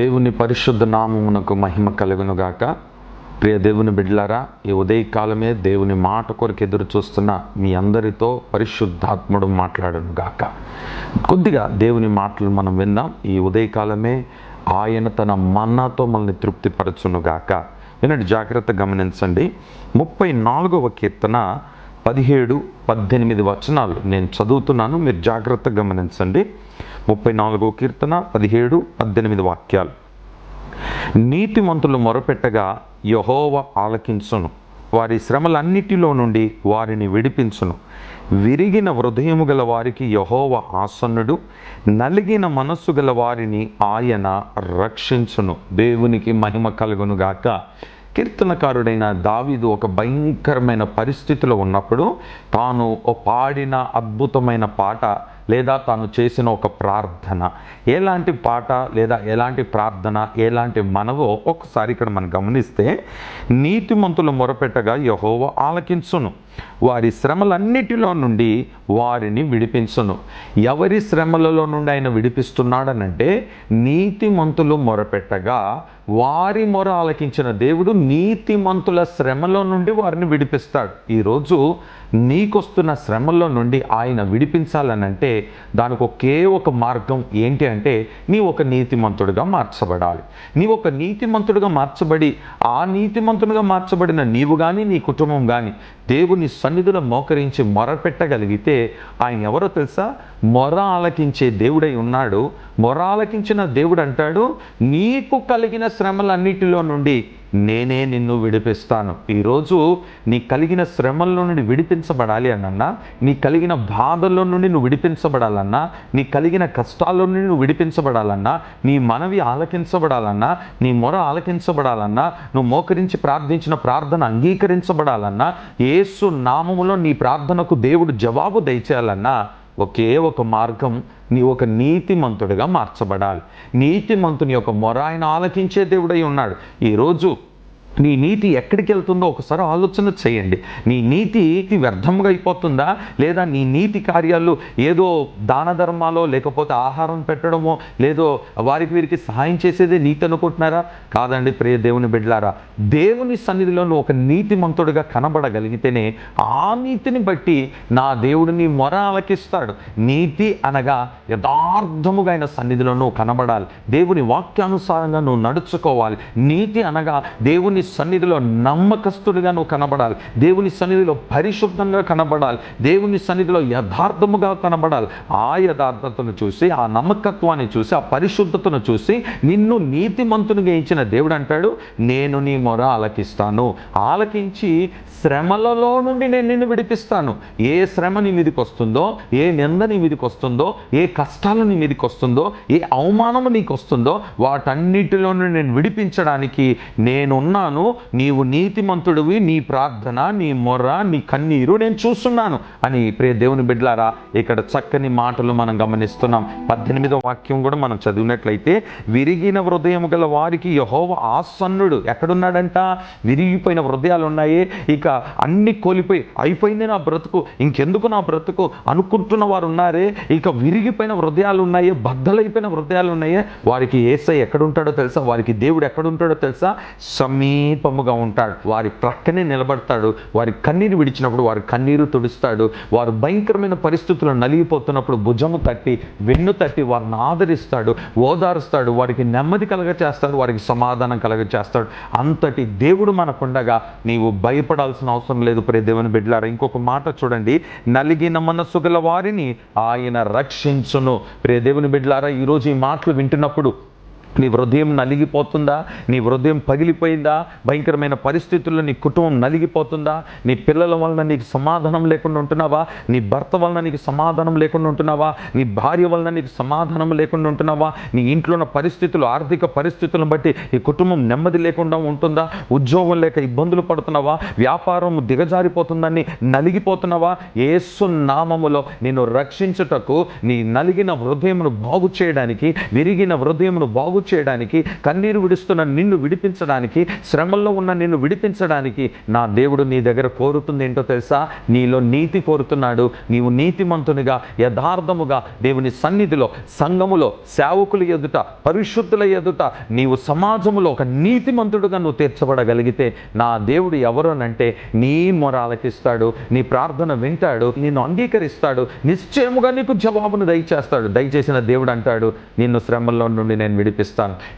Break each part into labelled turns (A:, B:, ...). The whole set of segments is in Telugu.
A: దేవుని పరిశుద్ధ నామమునకు మహిమ కలుగునుగాక. ప్రియ దేవుని బిడ్లారా ఈ ఉదయకాలమే దేవుని మాట కొరకు ఎదురు చూస్తున్న మీ అందరితో పరిశుద్ధాత్ముడు మాట్లాడను గాక కొద్దిగా దేవుని మాటలు మనం విందాం. ఈ ఉదయకాలమే ఆయన తన మన్నాతో మనల్ని తృప్తిపరచునుగాక. వినండి జాగ్రత్త గమనించండి. ముప్పై నాలుగవ కీర్తన పదిహేడు పద్దెనిమిది వచనాలు నేను చదువుతున్నాను. మీరు జాగ్రత్త గమనించండి. ముప్పై నాలుగో కీర్తన పదిహేడు పద్దెనిమిది వాక్యాలు. నీతిమంతులు మొరపెట్టగా యహోవ ఆలకించును. వారి శ్రమలన్నిటిలో నుండి వారిని విడిపించును. విరిగిన హృదయము గల వారికి యహోవ ఆసన్నుడు. నలిగిన మనస్సు గల వారిని ఆయన రక్షించును. దేవునికి మహిమ కలుగును గాక. కీర్తనకారుడైన దావీదు ఒక భయంకరమైన పరిస్థితిలో ఉన్నప్పుడు తాను ఓ పాడిన అద్భుతమైన పాట లేదా తాను చేసిన ఒక ప్రార్థన. ఎలాంటి పాట లేదా ఎలాంటి ప్రార్థన ఎలాంటి మనవో ఒకసారి ఇక్కడ మనం గమనిస్తే నీతిమంతులు మొరపెట్టగా యహోవ ఆలకించును. వారి శ్రమలన్నిటిలో నుండి వారిని విడిపించును. ఎవరి శ్రమలలో నుండి ఆయన విడిపిస్తున్నాడనంటే నీతిమంతులు మొరపెట్టగా వారి మొర ఆలకించిన దేవుడు నీతిమంతుల శ్రమలో నుండి వారిని విడిపిస్తాడు. ఈరోజు నీకొస్తున్న శ్రమల్లో నుండి ఆయన విడిపించాలనంటే దానికి ఒకే ఒక మార్గం ఏంటి అంటే నీ ఒక నీతిమంతుడిగా మార్చబడాలి. నీ ఒక నీతిమంతుడిగా మార్చబడి ఆ నీతిమంతుడిగా మార్చబడిన నీవు కానీ నీ కుటుంబం కానీ దేవుని సన్నిధిలో మోకరించి మొర పెట్టగలిగితే ఆయన ఎవరో తెలుసా? మొర ఆలకించే దేవుడై ఉన్నాడు. మొర ఆలకించిన దేవుడు అంటాడు నీకు కలిగిన శ్రమలన్నిటిలో నుండి నేనే నిన్ను విడిపిస్తాను. ఈరోజు నీ కలిగిన శ్రమల్లో నుండి విడిపించబడాలి అన్నన్నా నీ కలిగిన బాధల్లో నుండి నువ్వు విడిపించబడాలన్నా నీ కలిగిన కష్టాల్లో నుండి నువ్వు విడిపించబడాలన్నా నీ మనవి ఆలకించబడాలన్నా నీ మొర ఆలకించబడాలన్నా నువ్వు మోకరించి ప్రార్థించిన ప్రార్థన అంగీకరించబడాలన్నా ఏసు నామములో నీ ప్రార్థనకు దేవుడు జవాబు దయచేయాలన్నా ఒకే ఒక మార్గం నీ ఒక నీతిమంతుడిగా మార్చబడాలి. నీతిమంతుని యొక్క మొర ఆయన ఆలకించే దేవుడై ఉన్నాడు. ఈరోజు నీ నీతి ఎక్కడికి వెళ్తుందో ఒకసారి ఆలోచన చేయండి. నీ నీతి వ్యర్థంగా అయిపోతుందా? లేదా నీ నీతి కార్యాలు ఏదో దాన ధర్మాలో లేకపోతే ఆహారం పెట్టడమో లేదో వారికి వీరికి సహాయం చేసేదే నీతి అనుకుంటున్నారా? కాదండి ప్రియ దేవుని బిడ్డలారా దేవుని సన్నిధిలో నువ్వు ఒక నీతిమంతుడిగా కనబడగలిగితేనే ఆ నీతిని బట్టి నా దేవుడిని మొర ఆలకిస్తాడు. నీతి అనగా యథార్థముగా ఆయన సన్నిధిలో నువ్వు కనబడాలి. దేవుని వాక్యానుసారంగా నువ్వు నడుచుకోవాలి. నీతి అనగా దేవుని సన్నిధిలో నమ్మకస్తుడిగా నువ్వు కనబడాలి. దేవుని సన్నిధిలో పరిశుద్ధంగా కనబడాలి. దేవుని సన్నిధిలో యథార్థముగా కనబడాలి. ఆ యథార్థతను చూసి ఆ నమ్మకత్వాన్ని చూసి ఆ పరిశుద్ధతను చూసి నిన్ను నీతిమంతునిగా ఇచ్చిన దేవుడు అంటాడు నేను నీ మొర ఆలకిస్తాను. ఆలకించి శ్రమలలో నుండి నేను నిన్ను విడిపిస్తాను. ఏ శ్రమ నీ మీదకి వస్తుందో ఏ నింద నీ మీదకి వస్తుందో ఏ కష్టాలు నీ మీదకి వస్తుందో ఏ అవమానము నీకు వస్తుందో వాటన్నిటిలో నుండి నేను విడిపించడానికి నేనున్నాను నీవు నీతిమంతుడివి నీ ప్రార్థన నీ మొర్ర నీ కన్నీరు నేను చూస్తున్నాను అని ప్రియ దేవుని బిడ్డలారా ఇక్కడ చక్కని మాటలు మనం గమనిస్తున్నాం. పద్దెనిమిదో వాక్యం కూడా మనం చదివినట్లయితే విరిగిన హృదయం గల వారికి యహోవ ఆసన్నుడు. ఎక్కడున్నాడంట? విరిగిపోయిన హృదయాలు ఉన్నాయి. ఇక అన్ని కోల్పోయి అయిపోయింది నా బ్రతుకు ఇంకెందుకు నా బ్రతుకు అనుకుంటున్న వారు ఉన్నారే? ఇక విరిగిపోయిన హృదయాలు ఉన్నాయి బద్దలైపోయిన హృదయాలు ఉన్నాయి. వారికి ఏసై ఎక్కడుంటాడో తెలుసా? వారికి దేవుడు ఎక్కడుంటాడో తెలుసా? సమీపముగా ఉంటాడు. వారి ప్రక్కనే నిలబడతాడు. వారి కన్నీరు విడిచినప్పుడు వారి కన్నీరు తుడుస్తాడు. వారు భయంకరమైన పరిస్థితుల్లో నలిగిపోతున్నప్పుడు భుజము తట్టి వెన్ను తట్టి వారిని ఆదరిస్తాడు. ఓదారుస్తాడు. వారికి నెమ్మది కలగ చేస్తాడు వారికి సమాధానం కలగ చేస్తాడు అంతటి దేవుడు మనకుండగా నీవు భయపడాల్సిన అవసరం లేదు ప్రే దేవుని బిడ్డలారా. ఇంకొక మాట చూడండి. నలిగిన మనస్సు గల వారిని ఆయన రక్షించును. ప్రే దేవుని బిడ్డలారా ఈరోజు ఈ మాటలు వింటున్నప్పుడు నీ హృదయం నలిగిపోతుందా? నీ హృదయం పగిలిపోయిందా? భయంకరమైన పరిస్థితుల్లో నీ కుటుంబం నలిగిపోతుందా? నీ పిల్లల వలన నీకు సమాధానం లేకుండా ఉంటున్నావా? నీ భర్త వలన నీకు సమాధానం లేకుండా ఉంటున్నావా? నీ భార్య వలన నీకు సమాధానం లేకుండా ఉంటున్నావా? నీ ఇంట్లో ఉన్న పరిస్థితులు ఆర్థిక పరిస్థితులను బట్టి ఈ కుటుంబం నెమ్మది లేకుండా ఉంటుందా? ఉద్యోగం లేక ఇబ్బందులు పడుతున్నావా? వ్యాపారం దిగజారిపోతుందని నలిగిపోతున్నావా? ఏసు నామములో నేను రక్షించుటకు నీ నలిగిన హృదయమును బాగు చేయడానికి విరిగిన హృదయమును బాగు బాగు చేయడానికి కన్నీరు విడుస్తున్న నిన్ను విడిపించడానికి శ్రమల్లో ఉన్న నిన్ను విడిపించడానికి నా దేవుడు నీ దగ్గర కోరుతుంది ఏంటో తెలుసా? నీలో నీతి కోరుతున్నాడు. నీవు నీతిమంతునిగా యథార్థముగా దేవుని సన్నిధిలో సంఘములో సేవకుల ఎదుట పరిశుద్ధుల ఎదుట నీవు సమాజములో ఒక నీతిమంతుడుగా నువ్వు తీర్చబడగలిగితే నా దేవుడు ఎవరోనంటే నీ మొర ఆలకిస్తాడు నీ ప్రార్థన వింటాడు నిన్ను అంగీకరిస్తాడు నిశ్చయముగా నీకు జవాబును దయచేస్తాడు. దయచేసిన దేవుడు అంటాడు నిన్ను శ్రమల్లో నుండి నేను విడిపిస్తాను.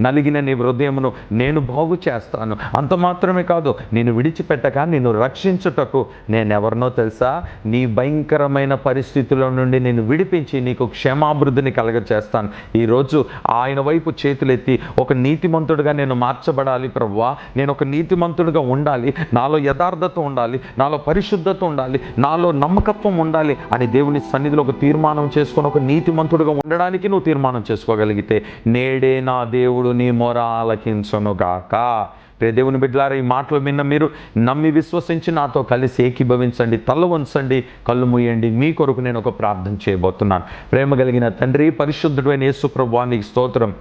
A: నలిగిన నీ హృదయమును నేను బాగు చేస్తాను. అంత మాత్రమే కాదు నేను విడిచిపెట్టక నిన్ను రక్షించుటకు నేను ఎవరినో తెలుసా? నీ భయంకరమైన పరిస్థితుల నుండి నేను విడిపించి నీకు క్షేమాభివృద్ధిని కలగ చేస్తాను ఈరోజు ఆయన వైపు చేతులెత్తి ఒక నీతిమంతుడిగా నేను మార్చబడాలి ప్రవ్వా. నేను ఒక నీతిమంతుడిగా ఉండాలి. నాలో యథార్థత ఉండాలి. నాలో పరిశుద్ధత ఉండాలి. నాలో నమ్మకత్వం ఉండాలి అని దేవుని సన్నిధిలో ఒక తీర్మానం చేసుకొని ఒక నీతిమంతుడిగా ఉండడానికి నువ్వు తీర్మానం చేసుకోగలిగితే నేడే నా దేవుడు నీ మొర ఆలకించనుగాక. ప్రే దేవుని బిడ్డలారా ఈ మాటలు విన్న మీరు నమ్మి విశ్వసించి నాతో కలిసి ఏకీభవించండి తల వంచండి కళ్ళు మూయండి. మీ కొరకు నేను ఒక ప్రార్థన చేయబోతున్నాను. ప్రేమ కలిగిన తండ్రి పరిశుద్ధుడైన యేసు ప్రభువా స్తోత్రం.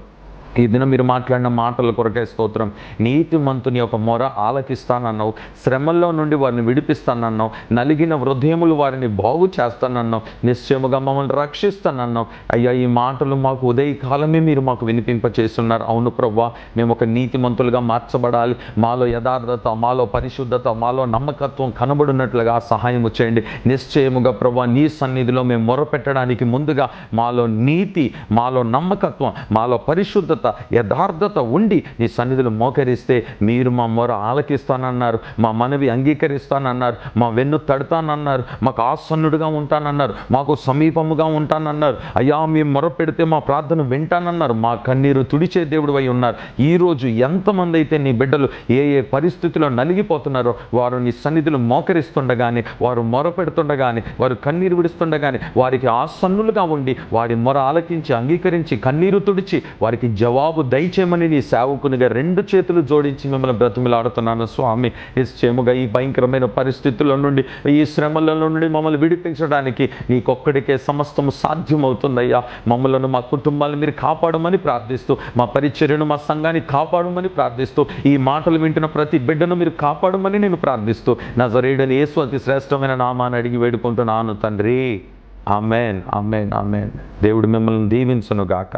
A: ఈ దినం మీరు మాట్లాడిన మాటల కొరకే స్తోత్రం. నీతిమంతుని యొక్క మొర ఆలకిస్తానన్నావు. శ్రమల్లో నుండి వారిని విడిపిస్తానన్నావు. నలిగిన హృదయములు వారిని బాగు చేస్తానన్నావు. నిశ్చయముగా మమ్మల్ని రక్షిస్తానన్నావు. అయ్యా ఈ మాటలు మాకు ఉదయకాలమే మీరు మాకు వినిపింపచేస్తున్నారు. అవును ప్రవ్వా మేము ఒక నీతిమంతులుగా మార్చబడాలి. మాలో యథార్థత మాలో పరిశుద్ధత మాలో నమ్మకత్వం కనబడినట్లుగా సహాయం చేయండి. నిశ్చయముగా ప్రభా నీ సన్నిధిలో మేము మొరపెట్టడానికి ముందుగా మాలో నీతి మాలో నమ్మకత్వం మాలో పరిశుద్ధత యథార్థత ఉండి నీ సన్నిధిలో మోకరిస్తే మీరు మా మొర ఆలకిస్తానన్నారు మా మనవి అంగీకరిస్తానన్నారు మా వెన్ను తడతానన్నారు మాకు ఆసన్నుడిగా ఉంటానన్నారు మాకు సమీపముగా ఉంటానన్నారు. అయ్యా మేము మొర పెడితే మా ప్రార్థన వింటానన్నారు. మా కన్నీరు తుడిచే దేవుడు అయి ఉన్నారు. ఈరోజు ఎంతమంది అయితే నీ బిడ్డలు ఏ ఏ పరిస్థితిలో నలిగిపోతున్నారో వారు నీ సన్నిధిలో మోకరిస్తుండగానే వారు మొర పెడుతుండగానే వారు కన్నీరు విడుస్తుండగానే వారికి ఆసన్నులుగా ఉండి వారి మొర ఆలకించి అంగీకరించి కన్నీరు తుడిచి వారికి జవాబు దయచేయమని నీ సేవకునిగా రెండు చేతులు జోడించి మిమ్మల్ని బ్రతిమిలాడుతున్నాను. స్వామి నిశ్చయముగా ఈ భయంకరమైన పరిస్థితుల నుండి ఈ శ్రమల నుండి మమ్మల్ని విడిపించడానికి నీకొక్కడికే సమస్తము సాధ్యమవుతుందయ్యా. మమ్మలను మా కుటుంబాలను మీరు కాపాడమని ప్రార్థిస్తూ మా పరిచర్యను మా సంఘాన్ని కాపాడమని ప్రార్థిస్తూ ఈ మాటలు వింటున్న ప్రతి బిడ్డను మీరు కాపాడమని నేను ప్రార్థిస్తూ నజరేయుడని యేసు అతి శ్రేష్టమైన నామాన్ని అడిగి వేడుకుంటున్నాను తండ్రి. Amen amen amen. దేవుడు మిమ్మల్ని దీవించును గాక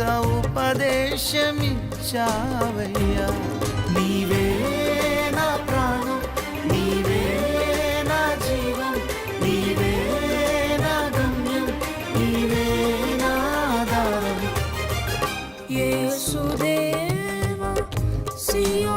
B: ఎంత ఉపదేశమిచ్చావయ్యా. నీవే నా ప్రాణం
C: నీవే నా జీవం నీవే నా గమ్యం నీవే నా ఆధారం యేసుదేవ సియో